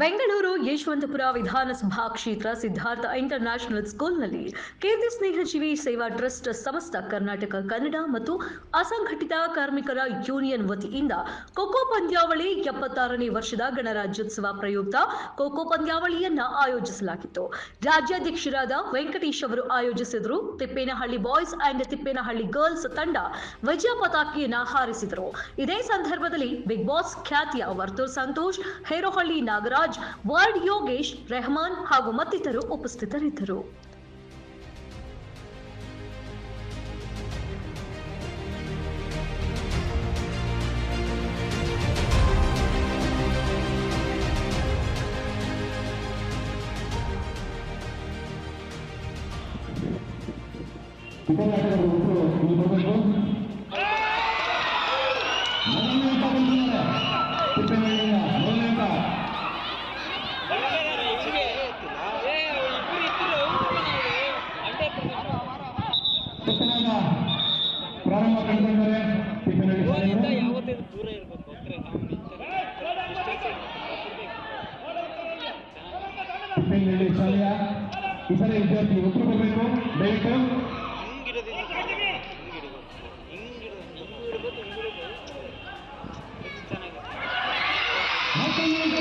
ಬೆಂಗಳೂರು ಯಶವಂತಪುರ ವಿಧಾನಸಭಾ ಕ್ಷೇತ್ರ Siddhartha inter national ಸ್ಕೂಲ್ನಲ್ಲಿ ಕೀರ್ತಿ ಸ್ನೇಹಜೀವಿ ಸೇವಾ ಟ್ರಸ್ಟ್ ಸಮಸ್ತ ಕರ್ನಾಟಕ, ಕನ್ನಡ ಮತ್ತು ಅಸಂಘಟಿತ ಕಾರ್ಮಿಕರ ಯೂನಿಯನ್ ವತಿಯಿಂದ ಖೋಖೋ ಪಂದ್ಯಾವಳಿ ಎಪ್ಪತ್ತಾರನೇ ವರ್ಷದ ಗಣರಾಜ್ಯೋತ್ಸವ ಪ್ರಯುಕ್ತ ಖೋಖೋ ಪಂದ್ಯಾವಳಿಯನ್ನ ಆಯೋಜಿಸಲಾಗಿತ್ತು. ರಾಜ್ಯಾಧ್ಯಕ್ಷರಾದ ವೆಂಕಟೇಶ್ ಅವರು ಆಯೋಜಿಸಿದರು. Tippenahalli boys and Tippenahalli girls ತಂಡ ವಿಜಯ ಪತಾಕೆಯನ್ನ ಹಾರಿಸಿದರು. ಇದೇ ಸಂದರ್ಭದಲ್ಲಿ ಬಿಗ್ ಬಾಸ್ ಖ್ಯಾತಿಯ ವರ್ತೂರ್ ಸಂತೋಷ್, ಹೇರೋಹಳ್ಳಿ ನಾಗರಾಜ್ ವಾರ್ಡ್ ಯೋಗೇಶ್ ರೆಹಮಾನ್ ಹಾಗೂ ಮತ್ತಿತರರು ಉಪಸ್ಥಿತರಿದ್ದರು ಉಪನ್ಯಾಸಕರು ಒಬ್ಬರು ಪ್ರಾರಂಭ ಕಂಡಿದ್ದಾರೆ ಟಿಫಿನಲ್ಲಿ ಶಾಲೆಯ ಇತರೆ ವಿದ್ಯಾರ್ಥಿ ಉತ್ತರ ಬರಬೇಕು. ದಯವಿಟ್ಟು ಚೆನ್ನಾಗಿ